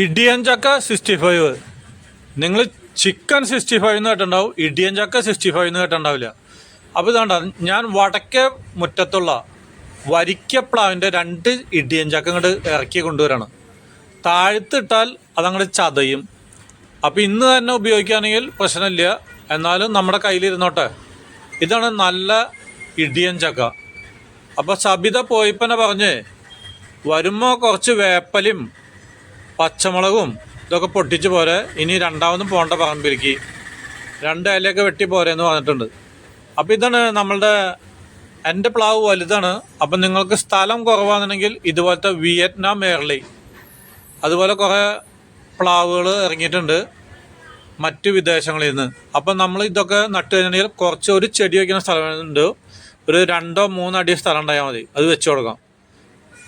ഇടിയൻ ചക്ക sixty five നിങ്ങൾ chicken sixty five എന്ന് കേട്ടിട്ടുണ്ടാവും. ഇടിയൻ ചക്ക സിക്സ്റ്റി ഫൈവ് എന്ന് കേട്ടിട്ടുണ്ടാവില്ല. അപ്പോൾ ഇതാണ്ട ഞാൻ വടക്കേ മുറ്റത്തുള്ള വരിക്കപ്ലാവിന്റെ രണ്ട് ഇടിയൻ ചക്ക ഇങ്ങോട്ട് ഇറക്കി കൊണ്ടുവരാണ്. താഴ്ത്തിട്ടാൽ അതങ്ങോട്ട് ചതയും. അപ്പോൾ ഇന്ന് തന്നെ ഉപയോഗിക്കുകയാണെങ്കിൽ പ്രശ്നമില്ല. എന്നാലും നമ്മുടെ കയ്യിലിരുന്നോട്ടെ. ഇതാണ് നല്ല ഇടിയൻ ചക്ക അപ്പോൾ സബിത പോയിപ്പനെ പറഞ്ഞ് വരുമ്പോൾ കുറച്ച് വേപ്പലും പച്ചമുളകും ഇതൊക്കെ പൊട്ടിച്ച് പോരെ. ഇനി രണ്ടാമതും പോകേണ്ട പറമ്പിലേക്ക്. രണ്ട് ഇലയൊക്കെ വെട്ടി പോരെന്ന് പറഞ്ഞിട്ടുണ്ട്. അപ്പോൾ ഇതാണ് നമ്മളുടെ എന്റെ പ്ലാവ് വലുതാണ്. അപ്പം നിങ്ങൾക്ക് സ്ഥലം കുറവാണെന്നുണ്ടെങ്കിൽ ഇതുപോലത്തെ വിയറ്റ്നാം എയർലി. അതുപോലെ കുറേ പ്ലാവുകൾ ഇറങ്ങിയിട്ടുണ്ട് മറ്റ് വിദേശങ്ങളിൽ നിന്ന്. അപ്പം നമ്മൾ ഇതൊക്കെ നട്ട് കഴിഞ്ഞാൽ കുറച്ച് ഒരു ചെടി വയ്ക്കുന്ന സ്ഥലമുണ്ട്. ഒരു രണ്ടോ മൂന്നോ അടി സ്ഥലം ഉണ്ടായാൽ മതി. അത് വെച്ച് കൊടുക്കാം.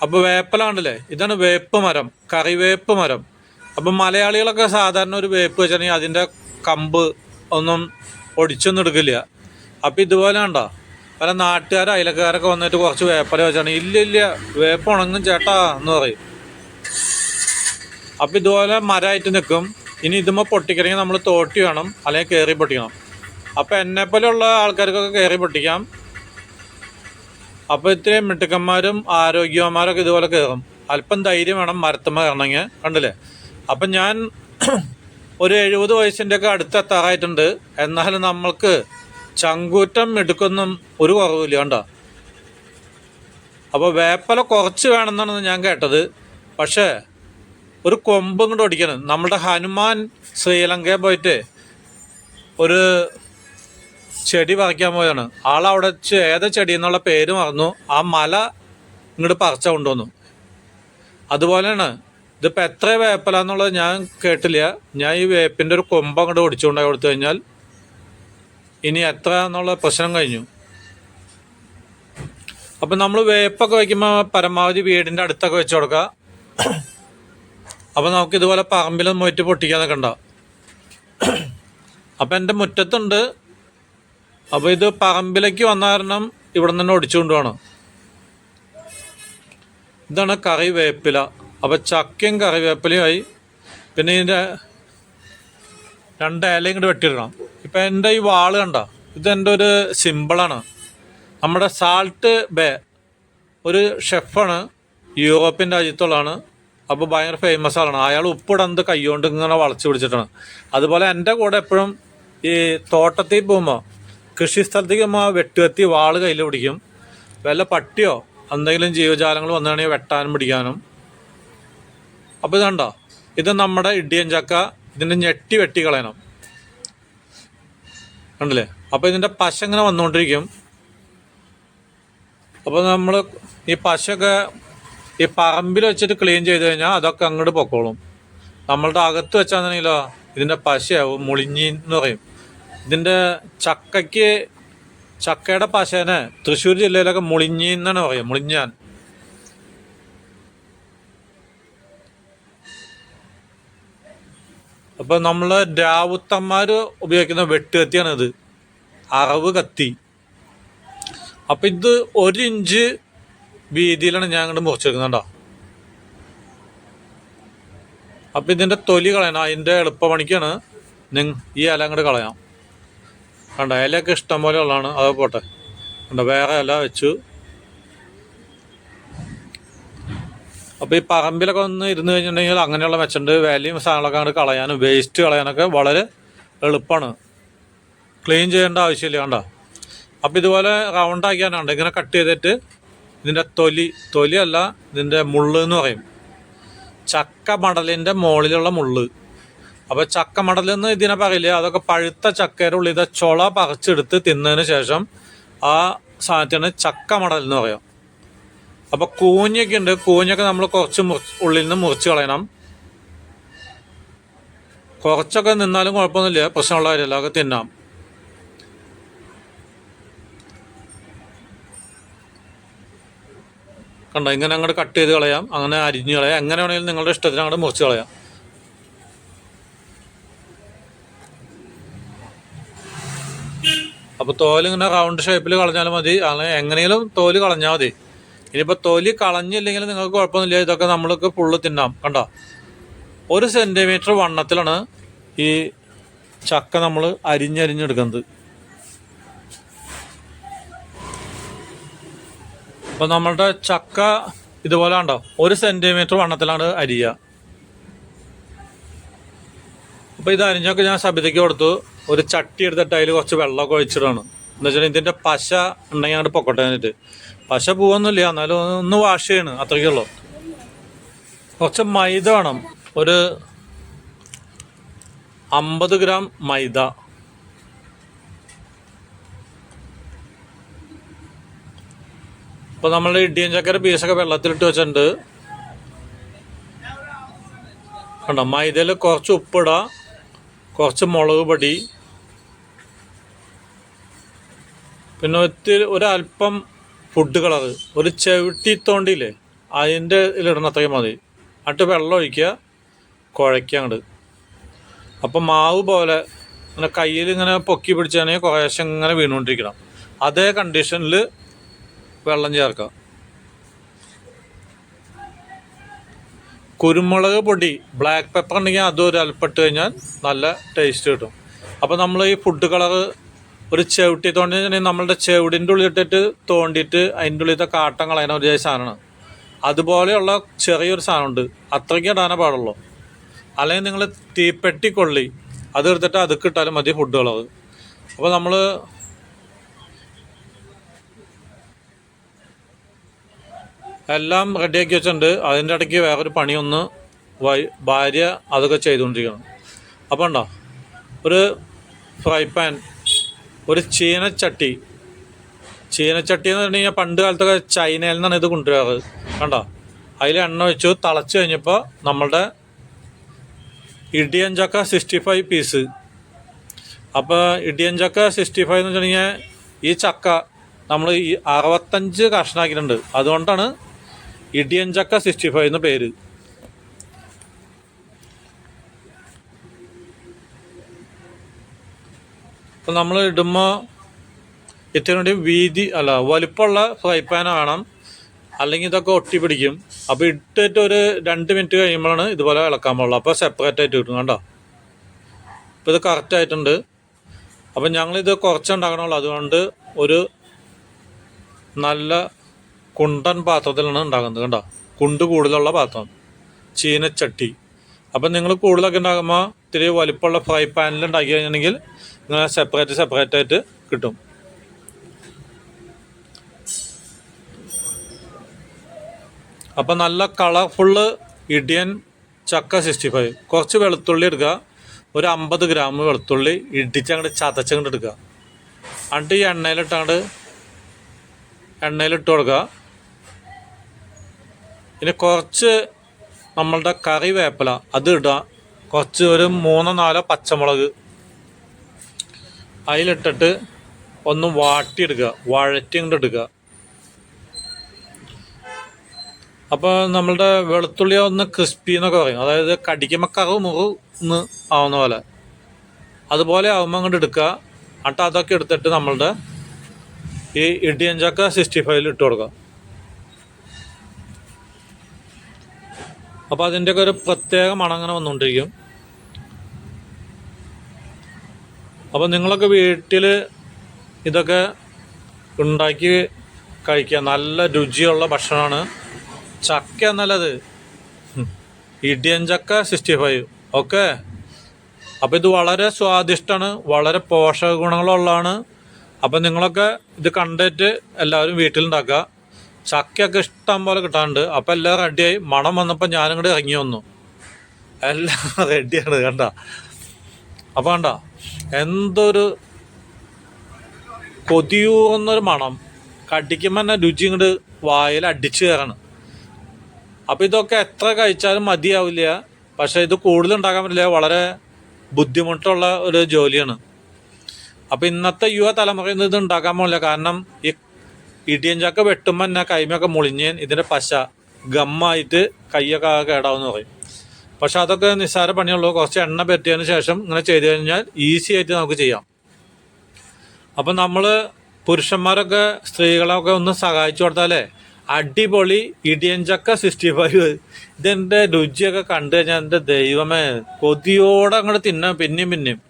അപ്പോൾ വേപ്പലാണല്ലേ? ഇതാണ് വേപ്പ് മരം കറിവേപ്പ് മരം. അപ്പം മലയാളികളൊക്കെ സാധാരണ ഒരു വേപ്പ് വെച്ചിട്ടുണ്ടെങ്കിൽ അതിന്റെ കമ്പ് ഒന്നും ഒടിച്ചൊന്നും എടുക്കില്ല. അപ്പം ഇതുപോലെ ഉണ്ടോ പല നാട്ടുകാർ അയലക്കാരൊക്കെ വന്നിട്ട് കുറച്ച് വേപ്പല വെച്ചാണ്. ഇല്ല ഇല്ല വേപ്പ് ഉണങ്ങും ചേട്ടാ എന്ന് പറയും. അപ്പം ഇതുപോലെ മരമായിട്ട് നിൽക്കും ഇനി ഇതുമ്പോൾ പൊട്ടിക്കണമെങ്കിൽ നമ്മൾ തോട്ടി വേണം അല്ലെങ്കിൽ കയറി പൊട്ടിക്കണം. അപ്പം എന്നെപ്പോലെയുള്ള ആൾക്കാർക്കൊക്കെ കയറി പൊട്ടിക്കാം. അപ്പോൾ ഇത്രയും മിട്ടുക്കന്മാരും ആരോഗ്യവന്മാരൊക്കെ ഇതുപോലെ കയറും അല്പം ധൈര്യം വേണം മരത്തമ്മ കയറണമെങ്കിൽ കണ്ടില്ലേ? അപ്പം ഞാൻ ഒരു എഴുപത് വയസ്സിന്റെ ഒക്കെ അടുത്തെത്താറായിട്ടുണ്ട് എന്നാലും നമ്മൾക്ക് ചങ്കൂറ്റം മിടുക്കൊന്നും ഒരു കുറവില്ല കണ്ടോ? അപ്പോൾ വേപ്പല കുറച്ച് വേണമെന്നാണ് ഞാൻ കേട്ടത്. പക്ഷേ ഒരു കൊമ്പും കൂടെ ഓടിക്കണം. നമ്മുടെ ഹനുമാൻ ശ്രീലങ്കയിൽ പോയിട്ട് ഒരു ചെടി പറിക്കാൻ പോയാണ് ആളവിടെ ഏതാ ചെടി എന്നുള്ള പേര് മറന്നു. ആ മല ഇങ്ങോട്ട് പറിച്ച കൊണ്ടുവന്നു. അതുപോലെയാണ് ഇതിപ്പോൾ എത്ര വേപ്പല എന്നുള്ളത് ഞാൻ കേട്ടില്ല. ഞാൻ ഈ വേപ്പിന്റെ ഒരു കൊമ്പ് അങ്ങോട്ട് ഒടിച്ചുകൊണ്ടായി കൊടുത്തു കഴിഞ്ഞാൽ ഇനി എത്ര എന്നുള്ള പ്രശ്നം കഴിഞ്ഞു. അപ്പം നമ്മൾ വേപ്പൊക്കെ വയ്ക്കുമ്പോൾ പരമാവധി വീടിന്റെ അടുത്തൊക്കെ വെച്ച് കൊടുക്കുക അപ്പം നമുക്ക് ഇതുപോലെ പറമ്പിലൊന്നും പോയിട്ട് പൊട്ടിക്കാന്നൊക്കെ ഉണ്ടാവും അപ്പം എന്റെ മുറ്റത്തുണ്ട് അപ്പോൾ ഇത് പറമ്പിലേക്ക് വന്ന കാരണം ഇവിടെ തന്നെ ഒടിച്ചുകൊണ്ട് വേണം ഇതാണ് കറിവേപ്പില. അപ്പോൾ ചക്കയും കറിവേപ്പിലയുമായി പിന്നെ ഇതിന്റെ രണ്ട് ഇലയും കൂടി വെട്ടിയിടണം. ഇപ്പം എന്റെ ഈ വാൾ കണ്ട? ഇതെന്റെ ഒരു സിമ്പിളാണ് നമ്മുടെ സാൾട്ട് ബേ ഒരു ഷെഫാണ് യൂറോപ്യൻ രാജ്യത്തുള്ളതാണ്. അപ്പോൾ ഭയങ്കര ഫേമസ് ആളാണ്. അയാൾ ഉപ്പിടന്ത് കൈകൊണ്ട് ഇങ്ങനെ വളച്ച് പിടിച്ചിട്ടാണ്. അതുപോലെ എന്റെ കൂടെ എപ്പോഴും ഈ തോട്ടത്തിൽ പോകുമ്പോൾ കൃഷി സ്ഥലത്തേക്ക് പോകുമ്പോൾ വെട്ടുകത്തി വാൾ കയ്യിൽ പിടിക്കും. വല്ല പട്ടിയോ എന്തെങ്കിലും ജീവജാലങ്ങൾ വന്നാണെങ്കിൽ വെട്ടാനും പിടിക്കാനും. അപ്പോൾ ഇതുണ്ടോ ഇത് നമ്മുടെ ഇടിയൻ ചക്ക ഇതിന്റെ ഞെട്ടി വെട്ടി കളയണം. കണ്ടില്ലേ? അപ്പോൾ ഇതിന്റെ പശ ഇങ്ങനെ വന്നുകൊണ്ടിരിക്കും. അപ്പോൾ നമ്മൾ ഈ പശയൊക്കെ ഈ പറമ്പിൽ വെച്ചിട്ട് ക്ലീൻ ചെയ്ത് കഴിഞ്ഞാൽ അതൊക്കെ അങ്ങോട്ട് പൊക്കോളും. നമ്മളുടെ അകത്ത് വെച്ചാണെങ്കിലോ ഇതിന്റെ പശയാവും മുളിഞ്ഞി എന്ന് പറയും. ഇതിന്റെ ചക്കയ്ക്ക് ചക്കയുടെ പശേനെ തൃശ്ശൂർ ജില്ലയിലൊക്കെ മുളിഞ്ഞി എന്നാണ് പറയുക മുളിഞ്ഞാൻ. അപ്പോൾ നമ്മൾ രാവുത്തന്മാർ ഉപയോഗിക്കുന്ന വെട്ടുകത്തിയാണിത്. അറവ് കത്തി. അപ്പം ഇത് ഒരു ഇഞ്ച് വീതിയിലാണ് ഞാൻ അങ്ങോട്ട് മുറിച്ചെടുക്കുന്നുണ്ടോ അപ്പം ഇതിന്റെ തൊലി കളയണം അതിന്റെ എളുപ്പപണിക്കാണ് നിങ് ഈ ഇല അങ്ങോട്ട് കളയാം. കണ്ട ഇലയൊക്കെ ഇഷ്ടം പോലെ ഉള്ളതാണ്. അത് പോട്ടെ. കണ്ട വേറെ ഇല വെച്ചു. അപ്പോൾ ഈ പറമ്പിലൊക്കെ ഒന്ന് ഇരുന്ന് കഴിഞ്ഞിട്ടുണ്ടെങ്കിൽ അങ്ങനെയുള്ള മെച്ചുണ്ട് വേലയും സാധനങ്ങളൊക്കെ അങ്ങോട്ട് കളയാനും വേസ്റ്റ് കളയാനൊക്കെ വളരെ എളുപ്പമാണ് ക്ലീൻ ചെയ്യേണ്ട ആവശ്യമില്ല കണ്ട. അപ്പോൾ ഇതുപോലെ റൗണ്ട് ആക്കിയാനുണ്ട് ഇങ്ങനെ കട്ട് ചെയ്തിട്ട് ഇതിന്റെ തൊലി തൊലിയല്ല ഇതിന്റെ മുള്ള് എന്ന് പറയും. ചക്ക മടലിന്റെ മുകളിലുള്ള മുള്ള്. അപ്പോൾ ചക്ക മടലെന്ന് ഇതിനെ പറയില്ല? അതൊക്കെ പഴുത്ത ചക്കയുടെ ഉള്ളിൽ ചുള പറിച്ചെടുത്ത് തിന്നതിന് ശേഷം ആ സാധനത്തിന് ചക്ക മടൽ എന്ന് പറയാം. അപ്പോൾ കൂഞ്ഞൊക്കെ ഉണ്ട്. കൂഞ്ഞൊക്കെ നമ്മൾ കുറച്ച് ഉള്ളിൽ നിന്ന് മുറിച്ച് കളയണം. കുറച്ചൊക്കെ നിന്നാലും കുഴപ്പമൊന്നുമില്ല. പ്രശ്നമുള്ള കാര്യമല്ല. അതൊക്കെ തിന്നാം. കണ്ടോ? ഇങ്ങനെ അങ്ങോട്ട് കട്ട് ചെയ്ത് കളയാം. അങ്ങനെ അരിഞ്ഞ് കളയാം. എങ്ങനെ വേണമെങ്കിലും നിങ്ങളുടെ ഇഷ്ടത്തിന് അങ്ങോട്ട് മുറിച്ച് കളയാം. അപ്പോൾ തോൽ ഇങ്ങനെ റൗണ്ട് ഷേപ്പിൽ കളഞ്ഞാലും മതി. അങ്ങനെ എങ്ങനെയും തോൽ കളഞ്ഞാൽ മതി. ഇനിയിപ്പോൾ തൊലി കളഞ്ഞില്ലെങ്കിൽ നിങ്ങൾക്ക് കുഴപ്പമൊന്നുമില്ല. ഇതൊക്കെ നമ്മൾക്ക് ഫുള്ള് തിന്നാം. കണ്ടോ? ഒരു സെന്റിമീറ്റർ വണ്ണത്തിലാണ് ഈ ചക്ക നമ്മൾ അരിഞ്ഞരിഞ്ഞെടുക്കുന്നത്. അപ്പോൾ നമ്മളുടെ ചക്ക ഇതുപോലെ ഉണ്ടോ ഒരു സെന്റിമീറ്റർ വണ്ണത്തിലാണ് അരിയുക. അപ്പോൾ ഇത് അരിഞ്ഞൊക്കെ ഞാൻ സബിതയ്ക്ക് കൊടുത്തു. ഒരു ചട്ടി എടുത്തിട്ട് അതിൽ കുറച്ച് വെള്ളമൊക്കെ ഒഴിച്ചിടാണ്. എന്ന് വെച്ചാൽ ഇതിന്റെ പശ ഉണ്ടെങ്കിൽ അങ്ങോട്ട് പൊക്കട്ടെ എന്നിട്ട്. പശ പോവൊന്നുമില്ല എന്നാലും ഒന്ന് വാഷ് ചെയ്യണ് അത്രയ്ക്കേ ഉള്ളൂ. കുറച്ച് മൈദ വേണം. ഒരു അമ്പത് ഗ്രാം മൈദ. ഇപ്പോൾ നമ്മൾ ഇടിയൻ ചക്കര പീസൊക്കെ വെള്ളത്തിലിട്ട് വെച്ചിട്ടുണ്ട്. കണ്ടോ? മൈദയിൽ കുറച്ച് ഉപ്പിടുക കുറച്ച് മുളക് പൊടി പിന്നെ ഒത്തിരി ഒരല്പം ഫുഡ് കളർ ഒരു ചെവിട്ടി തോണ്ടിയില്ലേ അതിന്റെ ഇതിലിടണം അത്രയും മതി. എന്നിട്ട് വെള്ളം ഒഴിക്കുക കുഴയ്ക്കുക അങ്ങോട്ട് അപ്പം മാവ് പോലെ ഇങ്ങനെ കയ്യിൽ ഇങ്ങനെ പൊക്കി പിടിച്ചാണെങ്കിൽ കുറേശ്ശെ ഇങ്ങനെ വീണുകൊണ്ടിരിക്കണം. അതേ കണ്ടീഷനിൽ വെള്ളം ചേർക്കാം. കുരുമുളക് പൊടി ബ്ലാക്ക് പെപ്പർ ഉണ്ടെങ്കിൽ അതും ഒരു അൽപ്പിട്ട് കഴിഞ്ഞാൽ നല്ല ടേസ്റ്റ് കിട്ടും. അപ്പോൾ നമ്മൾ ഈ ഫുഡ് കളർ ഒരു ചെവിട്ടി തോണ്ടി നമ്മളുടെ ചെവിടിന്റെ ഉള്ളിലിട്ടിട്ട് തോണ്ടിയിട്ട് അതിന്റെ ഉള്ളിലത്തെ കാട്ടം കളയുന്ന ഒരു സാധനമാണ്. അതുപോലെയുള്ള ചെറിയൊരു സാധനമുണ്ട്. അത്രയ്ക്ക് ഇടാനേ പാടുള്ളൂ. അല്ലെങ്കിൽ നിങ്ങൾ തീപ്പെട്ടി കൊള്ളി അത് എടുത്തിട്ട് അത് ഇട്ടാലും മതി ഫുഡ് കളർ അപ്പോൾ നമ്മൾ എല്ലാം റെഡിയാക്കി വെച്ചിട്ടുണ്ട്. അതിന്റെ ഇടയ്ക്ക് വേറൊരു പണിയൊന്ന് ഭാര്യ അതൊക്കെ ചെയ്തുകൊണ്ടിരിക്കണം അപ്പോൾ ഉണ്ടോ? ഒരു ഫ്രൈ പാൻ ഒരു ചീനച്ചട്ടി. ചീനച്ചട്ടി എന്ന് പറഞ്ഞു കഴിഞ്ഞാൽ പണ്ട് കാലത്തൊക്കെ ചൈനയിൽ നിന്നാണ് ഇത് കൊണ്ടുവരാറ്. കണ്ടോ? അതിൽ എണ്ണ വെച്ചു തിളച്ച് കഴിഞ്ഞപ്പോൾ നമ്മളുടെ ഇടിയഞ്ചക്ക സിക്സ്റ്റി ഫൈവ് പീസ് അപ്പോൾ ഇടിയഞ്ചക്ക ചക്ക സിക്സ്റ്റി ഫൈവ് എന്ന് വെച്ചിട്ടുണ്ടെങ്കിൽ ഈ ചക്ക നമ്മൾ ഈ അറുപത്തഞ്ച് കഷ്ണാക്കിയിട്ടുണ്ട്. അതുകൊണ്ടാണ് ഇടിയഞ്ചക്ക ചക്ക സിക്സ്റ്റി ഫൈവ് എന്ന് പേര്. അപ്പം നമ്മൾ ഇടുമ്പോൾ ഇത്തിരി വീതി അല്ല വലിപ്പമുള്ള ഫ്രൈ പാൻ വേണം. അല്ലെങ്കിൽ ഇതൊക്കെ ഒട്ടി പിടിക്കും. അപ്പോൾ ഇട്ടിട്ട് ഒരു രണ്ട് മിനിറ്റ് കഴിയുമ്പോഴാണ് ഇതുപോലെ ഇളക്കാൻ പാടുള്ളൂ. അപ്പോൾ സെപ്പറേറ്റ് ആയിട്ട് കിട്ടും കണ്ടോ? അപ്പോൾ ഇത് കറക്റ്റ് ആയിട്ടുണ്ട്. അപ്പം ഞങ്ങളിത് കുറച്ചുണ്ടാക്കണമല്ലോ അതുകൊണ്ട് ഒരു നല്ല കുണ്ടൻ പാത്രത്തിലാണ് ഉണ്ടാക്കുന്നത് കണ്ടോ? കുണ്ട് കൂടുതലുള്ള പാത്രം. ചീനച്ചട്ടി. അപ്പം നിങ്ങൾ കൂടുതലൊക്കെ ഉണ്ടാക്കുമ്പോൾ ഇത്തിരി വലിപ്പമുള്ള ഫ്രൈ പാനിൽ ഉണ്ടാക്കി കഴിഞ്ഞിട്ടുണ്ടെങ്കിൽ ഇങ്ങനെ സെപ്പറേറ്റ് സെപ്പറേറ്റ് ആയിട്ട് കിട്ടും. അപ്പം നല്ല കളർഫുള്ള് ഇടിയൻ ചക്ക സിക്സ്റ്റി ഫൈവ് കുറച്ച് വെളുത്തുള്ളി എടുക്കുക. ഒരു അമ്പത് ഗ്രാം വെളുത്തുള്ളി ഇടിച്ചങ്ങോട്ട് ചതച്ചങ്ങോട്ട് എടുക്കുക. എന്നിട്ട് ഈ എണ്ണയിലിട്ടാണ്ട് എണ്ണയിലിട്ട് കൊടുക്കുക. ഇനി കുറച്ച് നമ്മളുടെ കറി വേപ്പില അത് ഇടുക. കുറച്ച് ഒരു മൂന്നോ നാലോ പച്ചമുളക്. അതിലിട്ടിട്ട് ഒന്ന് വാട്ടിയെടുക്കുക. വഴറ്റി ഇങ്ങോട്ട് എടുക്കുക. അപ്പോൾ നമ്മളുടെ വെളുത്തുള്ളി ഒന്ന് ക്രിസ്പി എന്നൊക്കെ പറയും. അതായത് കടിക്കുമ്പോൾ കറു മുറു എന്ന് ആവുന്ന പോലെ. അതുപോലെ ആവുമ്പോൾ അങ്ങോട്ട് എടുക്കുക. എന്നിട്ട് അതൊക്കെ എടുത്തിട്ട് നമ്മളുടെ ഈ ഇടിയൻ ചക്ക സിക്സ്റ്റി ഫൈവിൽ ഇട്ട് കൊടുക്കുക. അപ്പോൾ അതിന്റെയൊക്കെ ഒരു പ്രത്യേക മണം അങ്ങനെ വന്നുകൊണ്ടിരിക്കും അപ്പോൾ നിങ്ങളൊക്കെ വീട്ടിൽ ഇതൊക്കെ ഉണ്ടാക്കി കഴിക്കുക. നല്ല രുചിയുള്ള ഭക്ഷണമാണ്. ചക്ക എന്നല്ലത്. ഇടിയൻ ചക്ക സിക്സ്റ്റി ഫൈവ് ഓക്കെ? അപ്പോൾ ഇത് വളരെ സ്വാദിഷ്ടമാണ്. വളരെ പോഷക ഗുണങ്ങളുള്ളതാണ്. അപ്പം നിങ്ങളൊക്കെ ഇത് കണ്ടിട്ട് എല്ലാവരും വീട്ടിലുണ്ടാക്കുക. ചക്കയൊക്കെ ഇഷ്ടം പോലെ കിട്ടാണ്ട് അപ്പം എല്ലാം റെഡിയായി മണം വന്നപ്പോൾ ഞാനും കൂടി ഇറങ്ങി വന്നു. എല്ലാം റെഡിയാണ് കണ്ട? അപ്പം കണ്ട എന്തൊരു കൊതിയൂറുന്നൊരു മണം. കടിക്കുമ്പോൾ തന്നെ രുചി ഇങ്ങോട്ട് വായിൽ അടിച്ചു കയറണം. അപ്പോൾ ഇതൊക്കെ എത്ര കഴിച്ചാലും മതിയാവില്ല. പക്ഷേ ഇത് കൂടുതൽ ഉണ്ടാക്കാൻ പറ്റില്ല. വളരെ ബുദ്ധിമുട്ടുള്ള ഒരു ജോലിയാണ്. അപ്പോൾ ഇന്നത്തെ യുവ തലമുറയിൽ ഇത് ഉണ്ടാക്കാൻ പോകില്ല കാരണം ഈ ഇടിയൻ ചക്ക വെട്ടുമ്പോൾ തന്നെ കൈമയൊക്കെ മുളിഞ്ഞ് ഇതിന്റെ പശ ഗമ്മായിട്ട് കൈയൊക്കെ കേടാവെന്ന് പറയും. പക്ഷെ അതൊക്കെ നിസ്സാര പണിയുള്ളൂ കുറച്ച് എണ്ണ പറ്റിയതിന് ശേഷം ഇങ്ങനെ ചെയ്തു കഴിഞ്ഞാൽ ഈസി ആയിട്ട് നമുക്ക് ചെയ്യാം. അപ്പം നമ്മൾ പുരുഷന്മാരൊക്കെ സ്ത്രീകളൊക്കെ ഒന്ന് സഹായിച്ചു കൊടുത്താലേ അടിപൊളി ഇടിയഞ്ചക്ക സിക്സ്റ്റി ഫൈവ് ഇതെന്റെ രുചിയൊക്കെ കണ്ടു കഴിഞ്ഞാൽ എന്റെ ദൈവമേ കൊതിയോടെ അങ്ങോട്ട് തിന്നാം പിന്നെയും പിന്നെയും.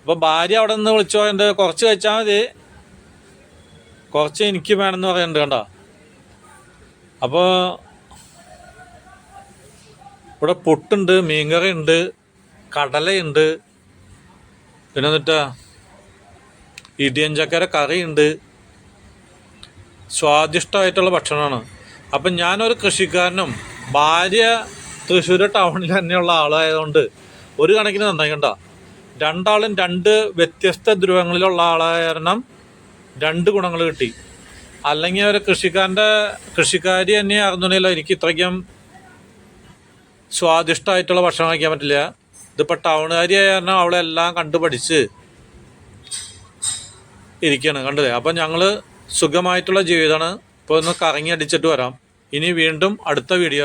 അപ്പോൾ ഭാര്യ അവിടെ നിന്ന് വിളിച്ചോ എന്റെ കുറച്ച് കഴിച്ചാൽ മതി. കുറച്ച് എനിക്ക് വേണമെന്ന് പറയുന്നുണ്ട് കണ്ടോ? അപ്പോൾ ഇവിടെ പുട്ടുണ്ട് മീൻകറി ഉണ്ട് കടലയുണ്ട്. പിന്നെ എന്നിട്ടാ ഇടിയഞ്ചക്കര കറിയുണ്ട്. സ്വാദിഷ്ടമായിട്ടുള്ള ഭക്ഷണമാണ്. അപ്പം ഞാനൊരു കൃഷിക്കാരനും ഭാര്യ തൃശ്ശൂർ ടൗണിൽ തന്നെയുള്ള ആളായതുകൊണ്ട് ഒരു കണക്കിന് നന്നായിക്കണ്ട രണ്ടാളും രണ്ട് വ്യത്യസ്ത ധ്രുവങ്ങളിലുള്ള ആളായ കാരണം രണ്ട് ഗുണങ്ങൾ കിട്ടി. അല്ലെങ്കിൽ ഒരു കൃഷിക്കാരന്റെ കൃഷിക്കാരി തന്നെ ആയിരുന്നില്ല എനിക്ക് ഇത്രയ്ക്കും സ്വാദിഷ്ടമായിട്ടുള്ള ഭക്ഷണം കഴിക്കാൻ പറ്റില്ല. ഇതിപ്പോൾ ടൗണുകാരി ആയ കാരണം അവളെ എല്ലാം കണ്ടു പഠിച്ച് ഇരിക്കുകയാണ് കണ്ടില്ലേ? അപ്പം ഞങ്ങൾ സുഖമായിട്ടുള്ള ജീവിതമാണ്. ഇപ്പോൾ ഒന്ന് കറങ്ങി അടിച്ചിട്ട് വരാം. ഇനി വീണ്ടും അടുത്ത വീഡിയോ